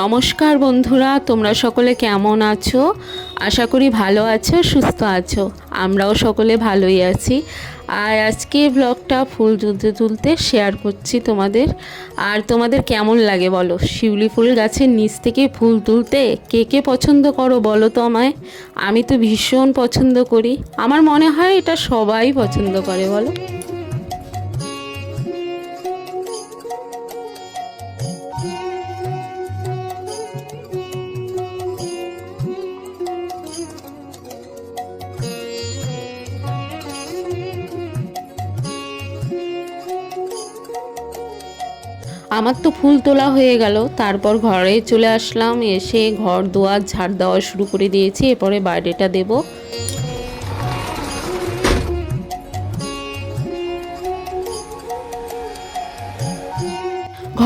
নমস্কার বন্ধুরা, তোমরা সকলে কেমন আছো? আশা করি ভালো আছো, সুস্থ আছো। আমরাও সকলে ভালোই আছি। আর আজকে ব্লগটা ফুল তুলতে তুলতে শেয়ার করছি তোমাদের। আর তোমাদের কেমন লাগে বলো? শিউলি ফুল গাছের নিচ থেকে ফুল তুলতে কে কে পছন্দ করো বলো তো আমায়? আমি তো ভীষণ পছন্দ করি। আমার মনে হয় এটা সবাই পছন্দ করে বলো। আমার তো ফুল তোলা হয়ে গেল। তারপর ঘরে চলে আসলাম, এসে ঘর দোয়ার ঝাড় দেওয়া শুরু করে দিয়েছি। এরপরে বাইরেটা দেবো।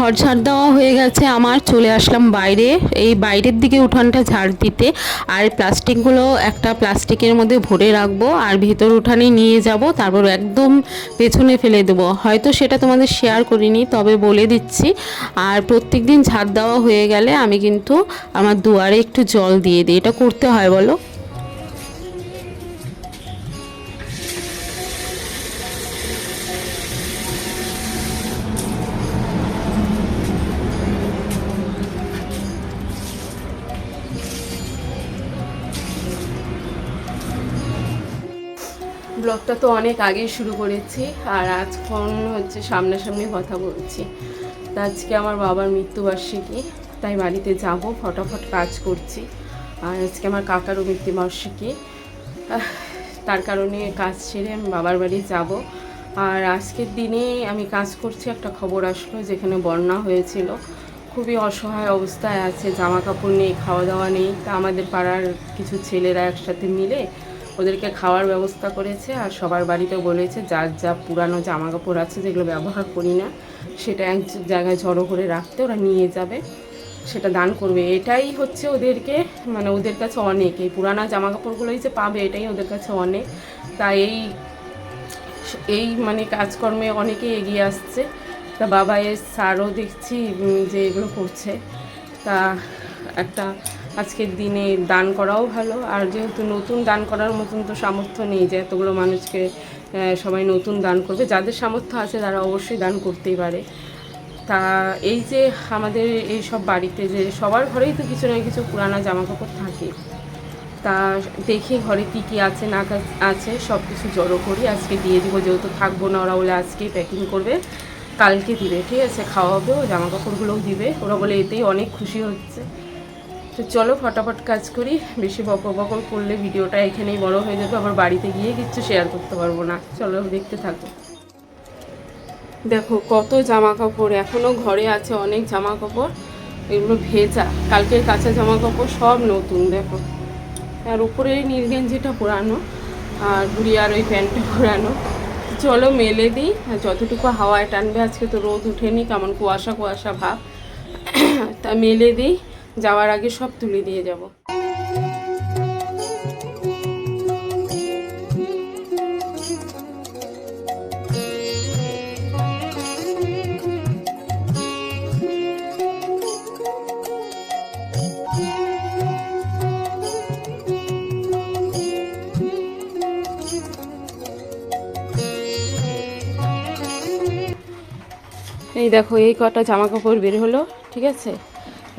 ঘর ঝাড় দেওয়া হয়ে গেছে, আমার চলে আসলাম বাইরে। এই বাইরের দিকে উঠানটা ঝাড় দিতে, আর প্লাস্টিকগুলো একটা প্লাস্টিকের মধ্যে ভরে রাখব, আর ভেতর উঠানে নিয়ে যাব, তারপর একদম পেছনে ফেলে দেবো। হয়তো সেটা তোমাদের শেয়ার করিনি, তবে বলে দিচ্ছি। আর প্রত্যেক দিন ঝাড় দেওয়া হয়ে গেলে আমি কিন্তু আমার দুয়ারে একটু জল দিয়ে দিই। এটা করতে হয়, বলো? ব্লগটা তো অনেক আগেই শুরু করেছি, আর আজক্ষণ হচ্ছে সামনাসামনি কথা বলছি। তা আজকে আমার বাবার মৃত্যুবার্ষিকী, তাই বাড়িতে যাব, ফটাফট কাজ করছি। আর আজকে আমার কাকারও মৃত্যুবার্ষিকী। তার কারণে কাজ ছেড়ে আমি বাবার বাড়ি যাব। আর আজকের দিনে আমি কাজ করছি, একটা খবর আসলো যেখানে বন্যা হয়েছিল। খুবই অসহায় অবস্থায় আছে জামা কাপড় নেই, খাওয়া দাওয়া নেই। তা আমাদের পাড়ার কিছু ছেলেরা একসাথে মিলে ওদেরকে খাওয়ার ব্যবস্থা করেছে আর সবার বাড়িতে বলেছে, যার যা পুরানো জামা কাপড় আছে যেগুলো ব্যবহার করি না, সেটা এক জায়গায় জড়ো করে রাখতে ওরা নিয়ে যাবে, সেটা দান করবে। এটাই হচ্ছে ওদেরকে মানে ওদের কাছে অনেক। এই পুরানো জামা কাপড়গুলোই যে পাবে, এটাই ওদের কাছে অনেক। তাই এই এই মানে কাজকর্মে অনেকে এগিয়ে আসছে। তা বাবা এর স্যারও দেখছি যে এগুলো করছে। তা একটা আজকের দিনে দান করাও ভালো। আর যেহেতু নতুন দান করার মতন তো সামর্থ্য নেই যে এতগুলো মানুষকে সবাই নতুন দান করবে। যাদের সামর্থ্য আছে তারা অবশ্যই দান করতেই পারে। তা এই যে আমাদের এই সব বাড়িতে যে সবার ঘরেই তো কিছু না কিছু পুরানো জামা কাপড় থাকে। তা দেখি ঘরে কী কী আছে, না আছে সব কিছু জড়ো করি। আজকে দিয়ে দিব, যেহেতু থাকব না ওরা বলে আজকেই প্যাকিং করবে। কালকে দিবে, ঠিক আছে? খাওয়াবে ও জামা কাপড়গুলোও দিবে। ওরা বলে এতেই অনেক খুশি হচ্ছে। তো চলো ফটাফট কাজ করি। বেশি বকর বকর করলে ভিডিওটা এখানেই বড় হয়ে যাবে। আবার বাড়িতে গিয়ে কিচ্ছু শেয়ার করতে পারব না। চলো দেখতে থাকো। দেখো কত জামা কাপড় এখনও ঘরে আছে, অনেক জামা কাপড় এগুলো ভেজা, কালকের কাঁচা জামা কাপড় সব নতুন, দেখো। আর উপরে নীল গেঞ্জিটা পুরানো আর গুড়িয়ার ওই প্যান্টটা পুরানো। চলো মেলে দিই। আর যতটুকু হাওয়ায় টানবে, আজকে তো রোদ উঠেনি, কেমন কুয়াশা কুয়াশা ভাব। তা মেলে দিই। যাওয়ার আগে সব তুলে দিয়ে যাব। এই দেখো, এই কটা জামা কাপড় বের হলো, ঠিক আছে?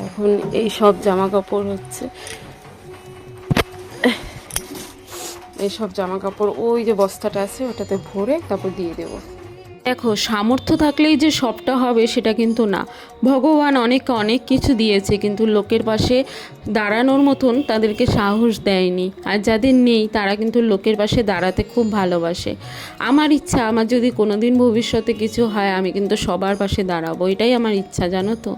এখন এই সব জামা কাপড় হচ্ছে। এই সব জামা কাপড় ওই যে বস্তাটা আছে, ওটাতে ভরে তারপর দিয়ে দেবো। দেখো, সামর্থ্য থাকলেই যে সবটা হবে সেটা কিন্তু না। ভগবান অনেক অনেক কিছু দিয়েছে, কিন্তু লোকের পাশে দাঁড়ানোর মতন তাদেরকে সাহস দেয়নি। আর যাদের নেই, তারা কিন্তু লোকের পাশে দাঁড়াতে খুব ভালোবাসে। আমার ইচ্ছা, আমার যদি কোনো দিন ভবিষ্যতে কিছু হয়, আমি কিন্তু সবার পাশে দাঁড়াবো। এটাই আমার ইচ্ছা, জানো তো?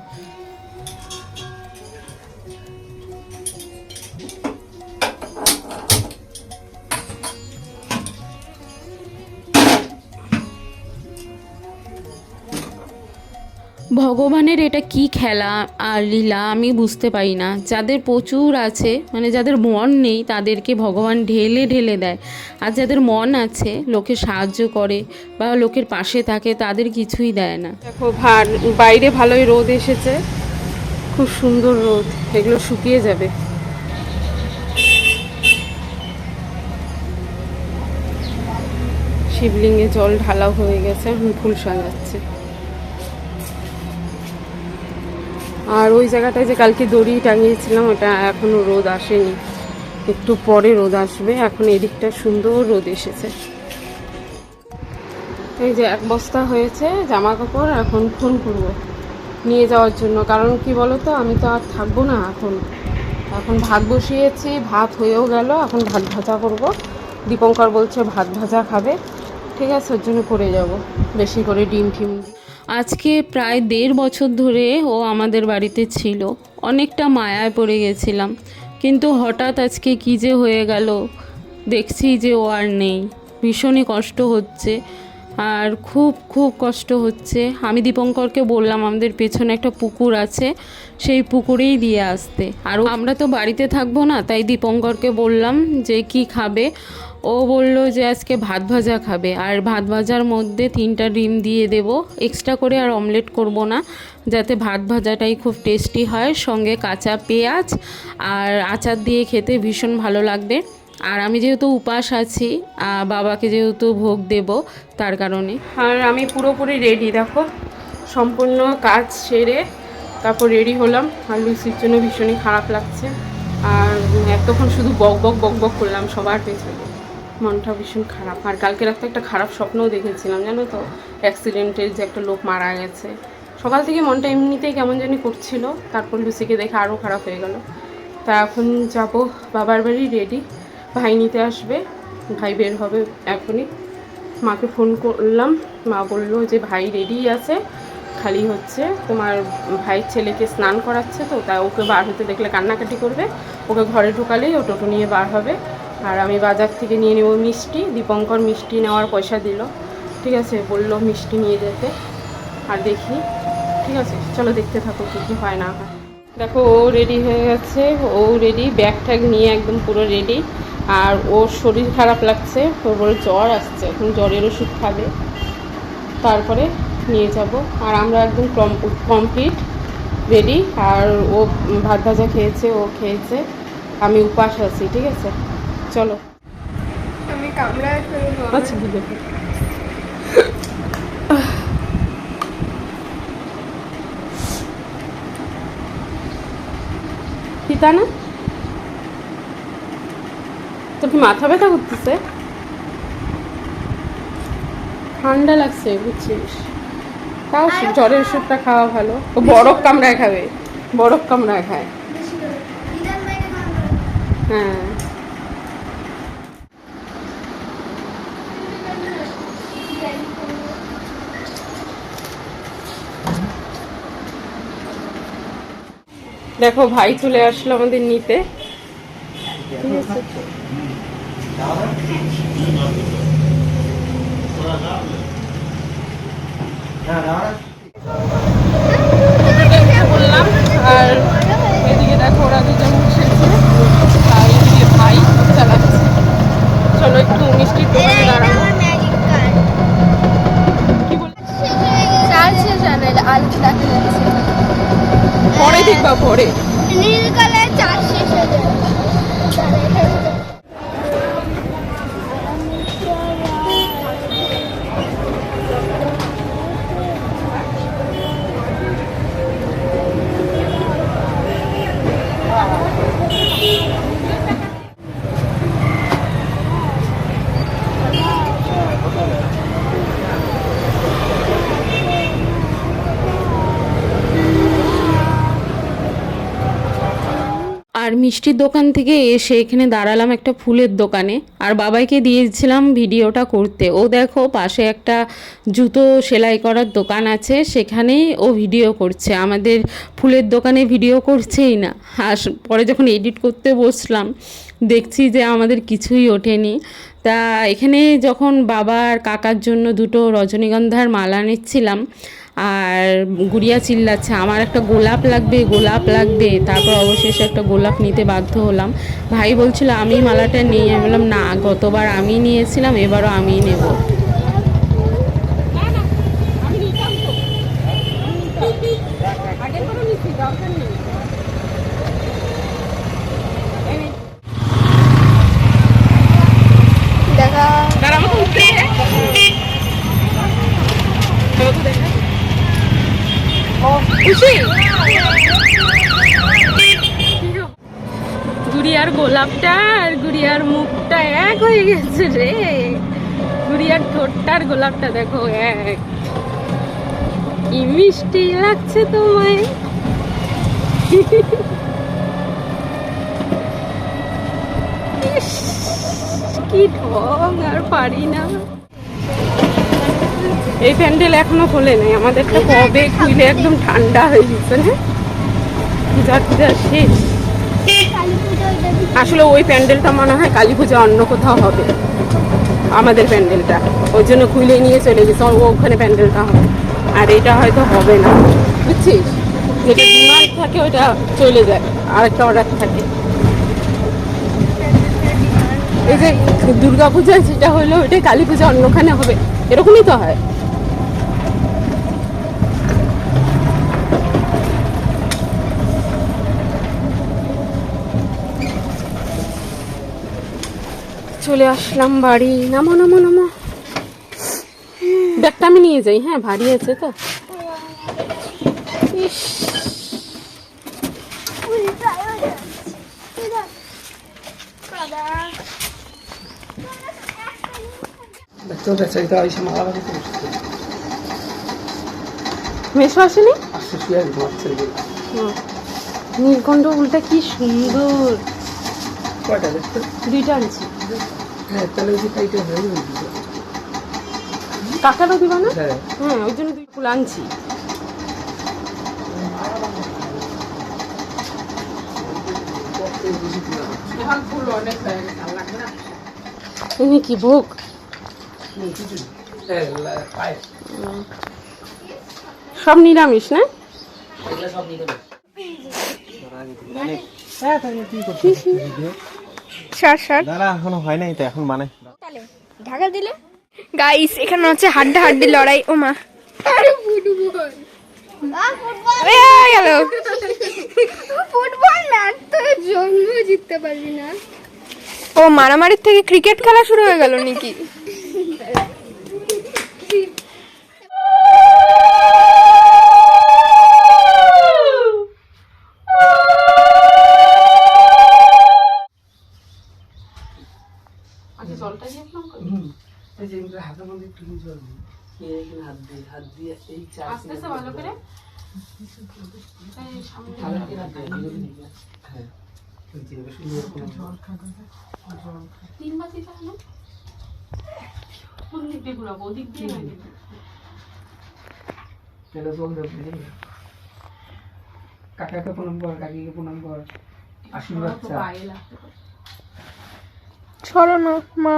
ভগবানের এটা কি খেলা আর লীলা আমি বুঝতে পারি না। যাদের প্রচুর আছে মানে যাদের মন নেই, তাদেরকে ভগবান ঢেলে ঢেলে দেয়। আর যাদের মন আছে, লোকে সাহায্য করে বা লোকের পাশে থাকে, তাদের কিছুই দেয় না। দেখো বাইরে ভালোই রোদ এসেছে। খুব সুন্দর রোদ, এগুলো শুকিয়ে যাবে। শিবলিঙ্গে জল ঢালাও হয়ে গেছে, এখন ফুল সাজাচ্ছে। আর ওই জায়গাটায় যে কালকে দড়ি টাঙিয়েছিলাম, ওটা এখনও রোদ আসেনি। একটু পরে রোদ আসবে, এখন এদিকটা সুন্দর রোদ এসেছে। এই যে এক বস্তা হয়েছে জামা কাপড় এখন ফোন করব নিয়ে যাওয়ার জন্য। কারণ কি বলো তো আমি তো আর থাকব না এখন। এখন ভাত বসিয়েছি, ভাত হয়েও গেল, এখন ভাত ভাজা করব। দীপঙ্কর বলছে, ভাত ভাজা খাবে। ঠিক আছে, ওর জন্য করে যাব, বেশি করে ডিম টিম আজকে প্রায় দেড় বছর ধরে ও আমাদের বাড়িতে ছিল। অনেকটা মায়ায় পড়ে গেছিলাম। কিন্তু হঠাৎ আজকে কী যে হয়ে গেল, দেখছি যে ও আর নেই। ভীষণই কষ্ট হচ্ছে আর খুব খুব কষ্ট হচ্ছে। আমি দীপঙ্করকে বললাম, আমাদের পেছনে একটা পুকুর আছে, সেই পুকুরেই দিয়ে আসতে। আর আমরা তো বাড়িতে থাকব না, তাই দীপঙ্করকে বললাম যে কি খাবে। ও বলল যে আজকে ভাত ভাজা খাবে। আর ভাত ভাজার মধ্যে তিনটা ডিম দিয়ে দেব। এক্সট্রা করে আর অমলেট করব না। যাতে ভাত ভাজাটাই খুব টেস্টি হয়। সঙ্গে কাঁচা পেঁয়াজ আর আচার দিয়ে খেতে ভীষণ ভালো লাগবে। আর আমি যেহেতু উপাস আছি বাবাকে যেহেতু ভোগ দেব তার কারণে। আর আমি পুরোপুরি রেডি দেখো। সম্পূর্ণ কাজ সেরে তারপর রেডি হলাম। আর লুচির জন্য ভীষণই খারাপ লাগছে। আর এতক্ষণ শুধু বক বক বক বক করলাম সবার পেছনে। মনটা ভীষণ খারাপ। আর কালকে রাতে একটা খারাপ স্বপ্নও দেখেছিলাম, জানো তো? অ্যাক্সিডেন্টের যে একটা লোক মারা গেছে। সকাল থেকে মনটা এমনিতেই কেমন জানি করছিল, তারপর লুচিকে দেখে আরও খারাপ হয়ে গেল। তা এখন যাব, বাবার বাড়ি রেডি ভাই নিতে আসবে, ভাই বের হবে এখনই। মাকে ফোন করলাম, মা বলল যে ভাই রেডি আছে, খালি হচ্ছে তোমার ভাই ছেলেকে স্নান করাচ্ছে তো তাই ওকে বার হতে দেখলে কান্নাকাটি করবে। ওকে ঘরে ঢোকালেই ও টোটো নিয়ে বার হবে। আর আমি বাজার থেকে নিয়ে নেব মিষ্টি, দীপঙ্কর মিষ্টি নেওয়ার পয়সা দিল। ঠিক আছে, বলল মিষ্টি নিয়ে যেতে। আর দেখি, ঠিক আছে, চলো দেখতে থাকো কী কী হয় না হয়। দেখো, ও রেডি হয়ে গেছে। ও রেডি ব্যাগ ট্যাগ নিয়ে একদম পুরো রেডি আর ওর শরীর খারাপ লাগছে, ওর বড় জ্বর আসছে, এখন জ্বরের ওষুধ খাবে। তারপরে নিয়ে যাব। আর আমরা একদম কমপ্লিট রেডি আর ও ভাত ভাজা খেয়েছে, ও খেয়েছে। আমি উপাস আছি, ঠিক আছে? চলো। আমি কামড়ায় ফেলব আচ্ছা ঠিক আছে পিতা না? তোর কি মাথা ব্যথা করতেছে? ঠান্ডা লাগছে বুঝছিস? তাও জ্বরের ওষুধটা খাওয়া ভালো। ও বরফ কামড়ায় খাবে। বরফ কামড়ায় খায়। হ্যাঁ। দেখো ভাই চলে আসলো আমাদের নিতে। বললাম আর এদিকে দেখো ওরা দুজন বসেছে। আর এদিকে ভাই চালাচ্ছে। চলো একটু মিষ্টির দোকানে দাঁড়াবো। কি বল চার্জে আলু দেখবা পরে। নীল চার্জ শেষ হয়ে যাবে আর মিষ্টির দোকান থেকে এসে এখানে দাঁড়ালাম একটা ফুলের দোকানে। আর বাবাইকে দিয়েছিলাম ভিডিওটা করতে। ও দেখো পাশে একটা জুতো সেলাই করার দোকান আছে, সেখানেই ও ভিডিও করছে। আমাদের ফুলের দোকানে ভিডিও করছেই না। আর পরে যখন এডিট করতে বসলাম, দেখছি যে আমাদের কিছুই ওঠেনি। তা এখানে যখন বাবা আর কাকার জন্য দুটো রজনীগন্ধার মালা নিচ্ছিলাম আর গুড়িয়া চিল্লাচ্ছে। আমার একটা গোলাপ লাগবে গোলাপ লাগবে। তারপর অবশেষে একটা গোলাপ নিতে বাধ্য হলাম। ভাই বলছিল, আমি মালাটা নিয়ে বললাম, না, গতবার আমি নিয়েছিলাম, এবারও আমিই নেব আগের নিচ্ছি দরকার নেই খুশি গুড়িয়ার গোলাপটা আর গুড়িয়ার মুখটা এক হয়ে গেছে রে। গুড়িয়ার ঠোঁটটা আর গোলাপটা দেখো এক। কি মিষ্টি লাগছে তোমায়। কি ঢং আর পারি না। এই প্যান্ডেল এখনও খোলে নাই। আমাদেরটা কবে খুলে? একদম ঠান্ডা হয়ে গেছে না পূজা টুজা শেষ। আসলে ওই প্যান্ডেলটা মনে হয় কালী পূজা অন্য কোথাও হবে। আমাদের প্যান্ডেলটা। ওই জন্য খুলে নিয়ে চলে গেছে। ওখানে প্যান্ডেলটা হবে। আর এটা হয়তো হবে না। বুঝছিস? যেটা ডিমান্ড থাকে, ওটা চলে যায়। আরেকটা অর্ডার থাকে। এই যে দুর্গা পূজা, যেটা হলো, ওইটাই কালী পূজা অন্যখানে হবে। এরকমই তো হয়। চলে আসলাম বাড়ি। নামো নামো নামো। ব্যাগটা আমি নিয়ে যাই হ্যাঁ ভারী আছে তো। ইস, উল্টায় হয়ে যাচ্ছে। এই দেখ। কাদা। তোদের চাইতে আইসা মারামারি করছে মেশো আসেনি? আসছে শুয়ে ঘুমাচ্ছে হুম। নীলকণ্ঠ ফুলটা কি সুন্দর। কয়টা দেখতে দুইটা আনছি। হ্যাঁ তাহলে ওই কাইটা হয়ে যাবে কাকারও দিবা না? হ্যাঁ। হ্যাঁ ওই জন্য দুই ফুল আনছি। তুমি কি ভোগ? সব নিরামিষ না? হ্যাঁ হয় মানে ঢাকা দিলে? গাইস এখানে হচ্ছে হাড্ডা হাড্ডি লড়াই ও মা। আরে গেল। ফুটবল না তো জন্ম জিততে পারবি না। ও মারামারির থেকে ক্রিকেট খেলা শুরু হয়ে গেল নাকি? জল দিই। এই হাত দিয়ে হাত এই আস্তে আস্তে ভালো করে। কোন দিক ঘুরাবো? ওদিক জল দেবে কাকাকে প্রণাম কর কাকিকে প্রণাম কর। আশীর্বাদ চা ছড়ানো মা।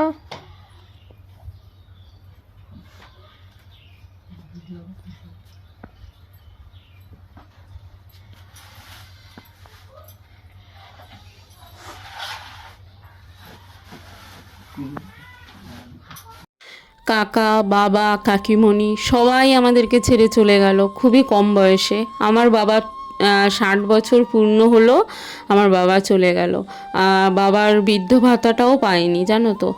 কাকা বাবা কাকিমণি সবাই আমাদেরকে ছেড়ে চলে গেল। খুবই কম বয়সে। আমার বাবা ষাট বছর পূর্ণ হলো, আমার বাবা চলে গেল। বাবার বৃদ্ধ ভাতাটাও পাইনি, জানো তো।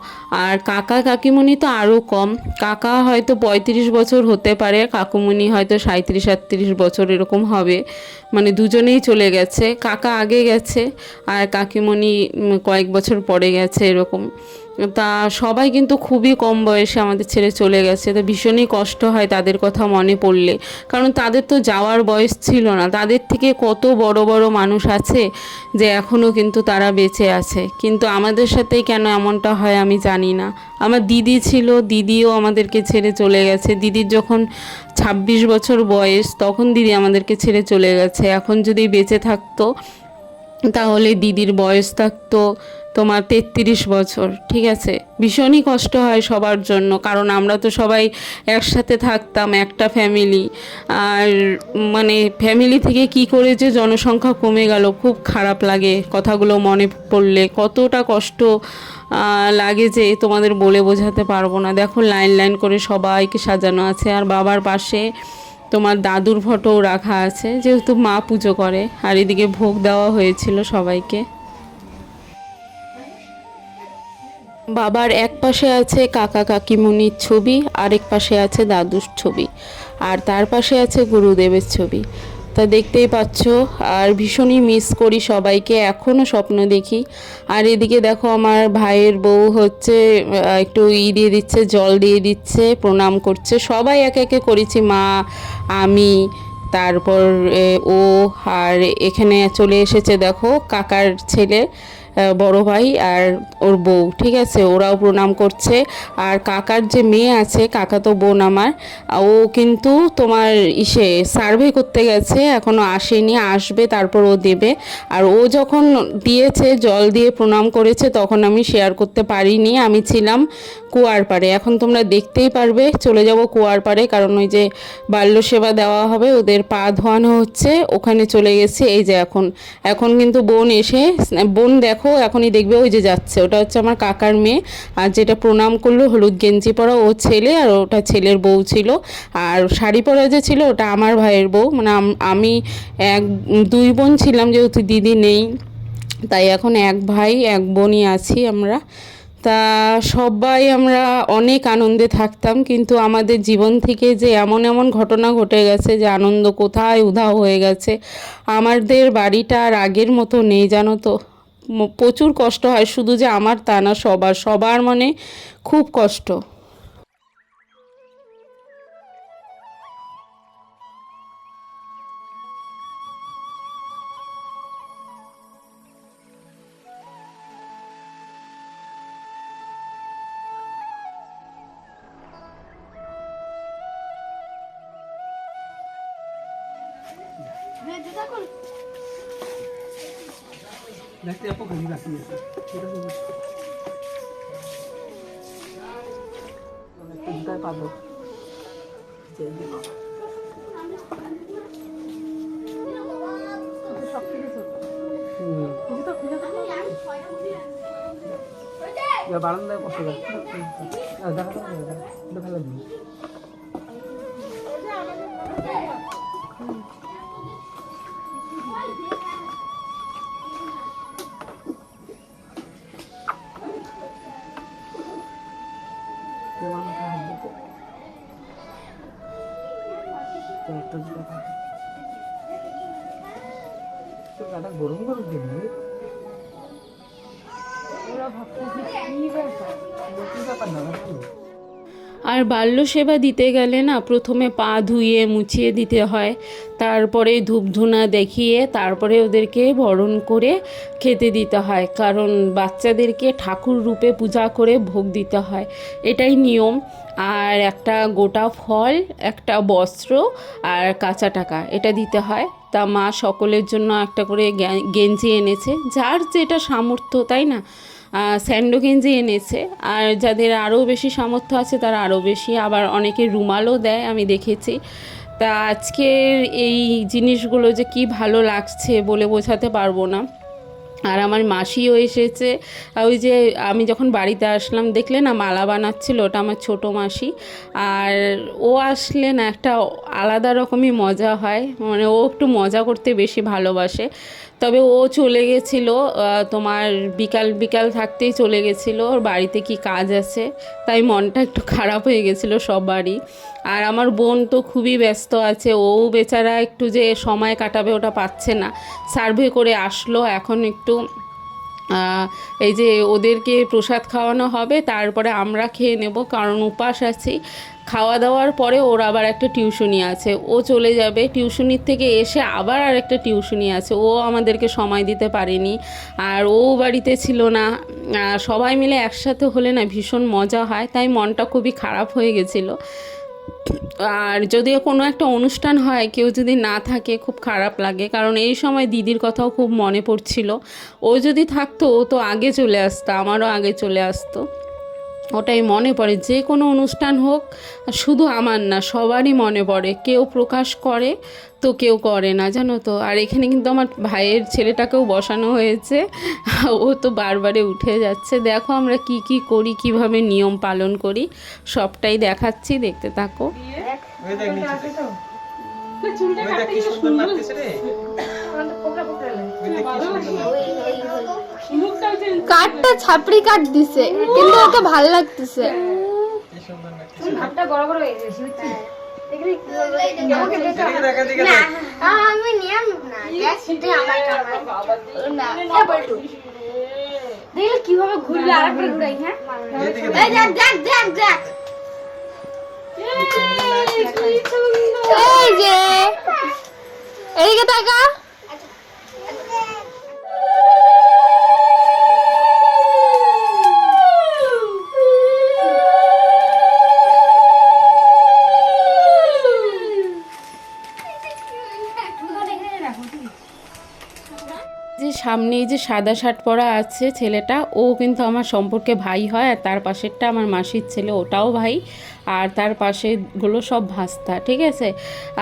আর কাকা, কাকিমণি তো আরও কম। কাকা হয়তো পঁয়ত্রিশ বছর হতে পারে, কাকুমণি হয়তো সাঁত্রিশ আটত্রিশ বছর এরকম হবে। মানে দুজনেই চলে গেছে। কাকা আগে গেছে, আর কাকিমণি কয়েক বছর পরে গেছে এরকম। তা সবাই কিন্তু খুবই কম বয়সে আমাদের ছেড়ে চলে গেছে। তো ভীষণই কষ্ট হয় তাদের কথা মনে পড়লে। কারণ তাদের তো যাওয়ার বয়স ছিল না। তাদের থেকে কত বড় বড় মানুষ আছে যে এখনও কিন্তু তারা বেঁচে আছে। কিন্তু আমাদের সাথেই কেন এমনটা হয় আমি জানি না। আমার দিদি ছিল, দিদিও আমাদেরকে ছেড়ে চলে গেছে। দিদির যখন ছাব্বিশ বছর বয়স, তখন দিদি আমাদেরকে ছেড়ে চলে গেছে। এখন যদি বেঁচে থাকতো, তাহলে দিদির বয়স থাকতো তোমার তেত্রিশ বছর, ঠিক আছে? ভীষণই কষ্ট হয় সবার জন্য, কারণ আমরা তো সবাই একসাথে থাকতাম, একটা ফ্যামিলি আর মানে ফ্যামিলি থেকে কি করে যে জনসংখ্যা কমে গেল, খুব খারাপ লাগে কথাগুলো মনে পড়লে। কতটা কষ্ট লাগে যে তোমাদের বলে বোঝাতে পারব না। দেখো, লাইন লাইন করে সবাইকে সাজানো আছে, আর বাবার পাশে তোমার দাদুর ফটোও রাখা আছে, যেহেতু মা পুজো করে, আর এদিকে ভোগ দেওয়া হয়েছিল সবাইকে। বাবার এক পাশে আছে কাকা কাকিমুনির ছবি, আরেক পাশে আছে দাদুর ছবি, আর তার পাশে আছে গুরুদেবের ছবি। তা দেখতেই পাচ্ছ, আর ভীষণই মিস করি সবাইকে এখনও স্বপ্ন দেখি। আর এদিকে দেখো আমার ভাইয়ের বউ হচ্ছে একটু ই দিয়ে দিচ্ছে, জল দিয়ে দিচ্ছে, প্রণাম করছে। সবাই একে একে করেছি, মা, আমি, তারপর ও, আর এখানে চলে এসেছে দেখো কাকার ছেলে। বড় ভাই আর ওর বউ, ঠিক আছে? ওরাও প্রণাম করছে। আর কাকার যে মেয়ে আছে, কাকা তো বোন আমার ও কিন্তু তোমার ইসে সার্ভে করতে গেছে, এখনও আসেনি, আসবে, তারপর ও দেবে। আর ও যখন দিয়েছে, জল দিয়ে প্রণাম করেছে, তখন আমি শেয়ার করতে পারিনি। আমি ছিলাম কুয়ার পাড়ে। এখন তোমরা দেখতেই পারবে, চলে যাব কুয়ার পাড়ে, কারণ ওই যে বাল্য সেবা দেওয়া হবে, ওদের পা ধোয়ানো হচ্ছে, ওখানে চলে গেছে, এই যে এখন। এখন কিন্তু বোন এসে, বোন দেখো এখনই দেখবে ওই যে যাচ্ছে। ওটা হচ্ছে আমার কাকার মেয়ে। আর যেটা প্রণাম করল, হলুদ গেঞ্জি পরা ও ছেলে, আর ওটা ছেলের বউ ছিল। আর শাড়ি পরা যে ছিল, ওটা আমার ভাইয়ের বউ। মানে আমি এক, দুই বোন ছিলাম, যেহেতু দিদি নেই। তাই এখন এক ভাই, এক বোনই আছি আমরা। তা সবাই আমরা অনেক আনন্দে থাকতাম, কিন্তু আমাদের জীবন থেকে যে এমন এমন ঘটনা ঘটে গেছে, যে আনন্দ কোথায় উধাও হয়ে গেছে। আমাদের বাড়িটা আর আগের মতো নেই, জানো তো। প্রচুর কষ্ট হয় শুধু যে আমার তা না সবার সবার মনে খুব কষ্ট। আর বাল্য সেবা দিতে গেলে না প্রথমে পা ধুইয়ে মুছিয়ে দিতে হয়, তারপরে ধূপধুনা দেখিয়ে তারপরে ওদেরকে বরণ করে খেতে দিতে হয়। কারণ বাচ্চাদেরকে ঠাকুর রূপে পূজা করে ভোগ দিতে হয়। এটাই নিয়ম। আর একটা গোটা ফল, একটা বস্ত্র আর কাঁচা টাকা, এটা দিতে হয়। তা মা সকলের জন্য একটা করে গেঞ্জি এনেছে। যার যেটা সামর্থ্য, তাই না? স্যান্ডো গেঞ্জি এনেছে। আর যাদের আরও বেশি সামর্থ্য আছে, তারা আরও বেশি। আবার অনেকে রুমালও দেয়, আমি দেখেছি। তা আজকের এই জিনিসগুলো যে কি ভালো লাগছে বলে বোঝাতে পারব না। আর আমার মাসিও এসেছে। ওই যে আমি যখন বাড়িতে আসলাম, দেখলে না মালা বানাচ্ছিল, ওটা আমার ছোটো মাসি। আর ও আসলে না একটা আলাদা রকমই মজা হয়। মানে ও একটু মজা করতে বেশি ভালোবাসে। তবে ও চলে গেছিল তোমার বিকাল বিকাল থাকতেই চলে গেছিল, ওর বাড়িতে কি কাজ আছে? তাই মনটা একটু খারাপ হয়ে গেছিল সবারই। আর আমার বোন তো খুবই ব্যস্ত আছে, ও বেচারা একটু যে সময় কাটাবে ওটা পাচ্ছে না। সার্ভে করে আসলো, এখন একটু এই যে ওদেরকে প্রসাদ খাওয়ানো হবে, তারপরে আমরা খেয়ে নেব, কারণ উপাস আছি। খাওয়া দাওয়ার পরে ওর আবার একটা টিউশনি আছে। ও চলে যাবে টিউশনির থেকে এসে আবার আর একটা টিউশনি আছে। ও আমাদেরকে সময় দিতে পারেনি, আর ও বাড়িতে ছিল না। সবাই মিলে একসাথে হলে না ভীষণ মজা হয়, তাই মনটা খুবই খারাপ হয়ে গেছিল। আর যদিও কোনো একটা অনুষ্ঠান হয়, কেউ যদি না থাকে খুব খারাপ লাগে। কারণ এই সময় দিদির কথাও খুব মনে পড়ছিল। ও যদি থাকতো, ও তো আগে চলে আসতো, আমারও আগে চলে আসতো। ওটাই মনে পড়ে যে কোনো অনুষ্ঠান হোক শুধু আমার না সবারই মনে পড়ে কেউ প্রকাশ করে তো কেউ করে না জানো তো। আর এখানে কিন্তু আমার ভাইয়ের ছেলেটাকেও বসানো হয়েছে ও তো বারবারে উঠে যাচ্ছে। দেখো আমরা কি কি করি কীভাবে নিয়ম পালন করি সবটাই দেখাচ্ছি দেখতে থাকো। সুন্দর কাঠটা ছাপড়ি কাঠ দিছে কিন্তু ওকে ভালো লাগতেছে। কি সুন্দর লাগতেছে এদিকে দেখ এদিকে দেখ আমি নিয়ম না দেখ আমার না। এ বলটু দেখলে কীভাবে ঘুরলে? আরেকবার ঘুরাই হ্যাঁ? দেখ দেখ দেখ দেখ এই যে এদিকে তাকা। যে সামনে এই যে সাদা শার্ট পরা আছে ছেলেটা, ও কিন্তু আমার সম্পর্কে ভাই হয় আর তার পাশেরটা আমার মাসির ছেলে, ওটাও ভাই। আর তার পাশেগুলো সব ভাস্তা ঠিক আছে?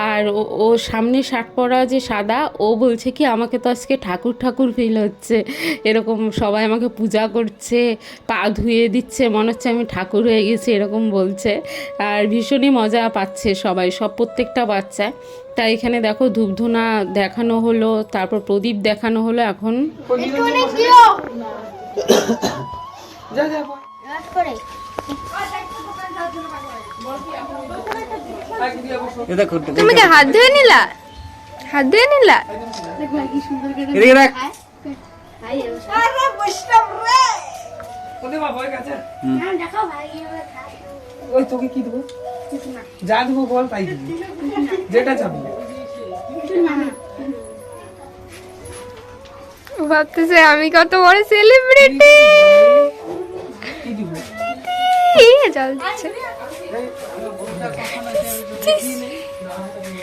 আর ও- ও সামনে শার্ট পরা যে সাদা ও বলছে কি আমাকে তো আজকে ঠাকুর ঠাকুর ফিল হচ্ছে। এরকম সবাই আমাকে পূজা করছে পা ধুয়ে দিচ্ছে মনে হচ্ছে আমি ঠাকুর হয়ে গেছি এরকম বলছে। আর ভীষণই মজা পাচ্ছে সবাই সব প্রত্যেকটা বাচ্চা। তাই এখানে দেখো ধূপধুনা দেখানো হলো তারপর প্রদীপ দেখানো হলো এখন যা তুমি কি হাত ধুয়ে নিলা হাত ধুয়ে নিলা এদিকে দেখ ওই কাছে দেখাও ভাই ওই তোকে কি দেবো যা দেবো বল তাই যেটা চাবি ভাবতেছে আমি কত বড় সেলিব্রিটি জল দিচ্ছে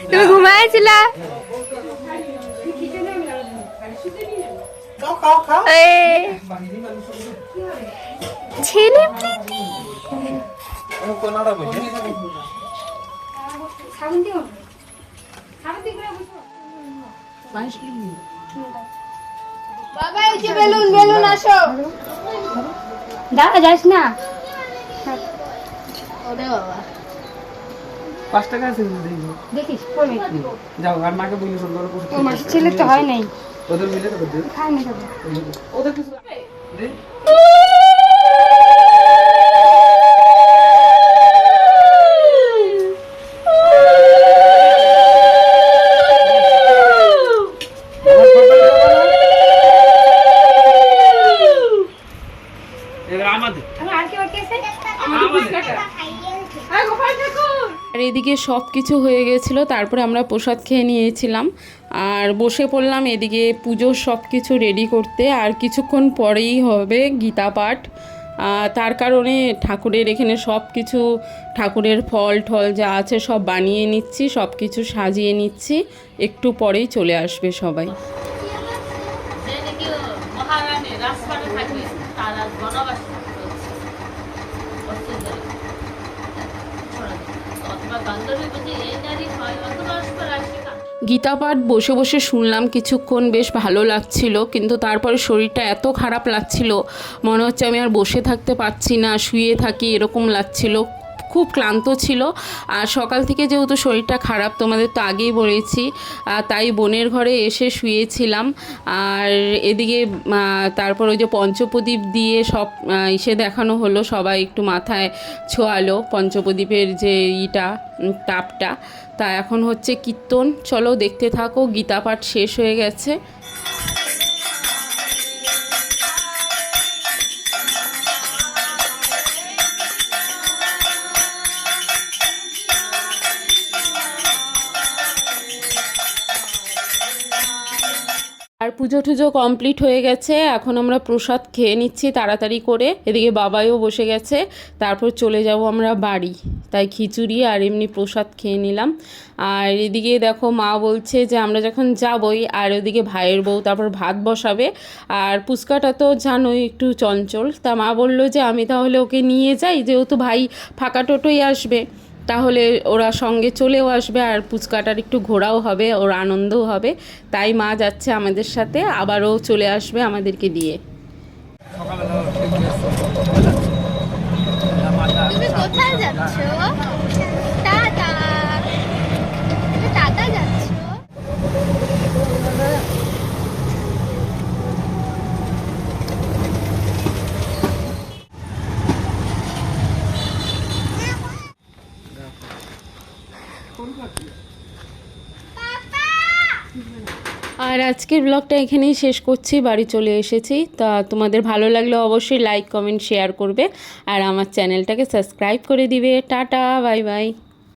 তুমি ঘুমাইছিলা বাবা এই যে বেলুন বেলুন আসো। দাঁড়া যাস না। ওরে বাবা। পাঁচ টাকা আছে কিন্তু দেখব দেখিস পড়বে যাও আর মাকে বলি সুন্দর করে ছেলে তো হয় নাই। ওদের মিলে তো ওদের কিছু এদিকে সব কিছু হয়ে গেছিল তারপরে আমরা প্রসাদ খেয়ে নিয়েছিলাম। আর বসে পড়লাম এদিকে পুজোর সব কিছু রেডি করতে, আর কিছুক্ষণ পরেই হবে গীতা পাঠ। তার কারণে ঠাকুরের এখানে সব কিছু ঠাকুরের ফল ঠল যা আছে সব বানিয়ে নিচ্ছি সব কিছু সাজিয়ে নিচ্ছি। একটু পরেই চলে আসবে সবাই যে নাকি মহারানী রাজপাটে থাকে তারা বনবাস করছে অত্যাচারে। অথবা বান্ধবী বুঝি এই নারী হয় অথবা রাজপাট আসে না গীতা পাঠ বসে বসে শুনলাম কিছুক্ষণ, বেশ ভালো লাগছিল, কিন্তু তারপরে শরীরটা এত খারাপ লাগছিল, মনে হচ্ছে আমি আর বসে থাকতে পারছি না, শুয়ে থাকি, এরকম লাগছিল। খুব ক্লান্ত ছিল। আর সকাল থেকে যেহেতু শরীরটা খারাপ, তোমাদের তো আগেই বলেছি তাই বোনের ঘরে এসে শুয়েছিলাম। আর এদিকে তারপর ওই যে পঞ্চপ্রদীপ দিয়ে সব এসে দেখানো হলো, সবাই একটু মাথায় ছোঁয়ালো পঞ্চপ্রদীপের যে ইটা তাপটা। তা এখন হচ্ছে কীর্তন। চলো দেখতে থাকো গীতা পাঠ শেষ হয়ে গেছে। পুজো টুজো কমপ্লিট হয়ে গেছে। এখন আমরা প্রসাদ খেয়ে নিচ্ছি তাড়াতাড়ি করে। এদিকে বাবাইও বসে গেছে। তারপর চলে যাব আমরা বাড়ি। তাই খিচুড়ি আর এমনি প্রসাদ খেয়ে নিলাম। আর এদিকে দেখো মা বলছে যে, আমরা যখন যাবই আর ওদিকে ভাইয়ের বউ তারপর ভাত বসাবে। আর পুচকাটা তো জানোই একটু চঞ্চল। তা মা বলল যে, আমি তাহলে ওকে নিয়ে যাই, যেহেতু ভাই ফাঁকা টোটোই আসবে। তাহলে ওরা সঙ্গে চলেও আসবে আর পুচকাটার একটু ঘোরাও হবে ওর আনন্দও হবে। তাই মা যাচ্ছে আমাদের সাথে আবারও চলে আসবে আমাদেরকে দিয়ে। তুমি কোথায় যাচ্ছ টাটা তুমি টাটা যাচ্ছ আর আজকের ব্লগটা এখানেই শেষ করছি, বাড়ি চলে এসেছি। তা তোমাদের ভালো লাগলে অবশ্যই লাইক কমেন্ট শেয়ার করবে। আর আমার চ্যানেলটাকে সাবস্ক্রাইব করে দিবে। Tata bye bye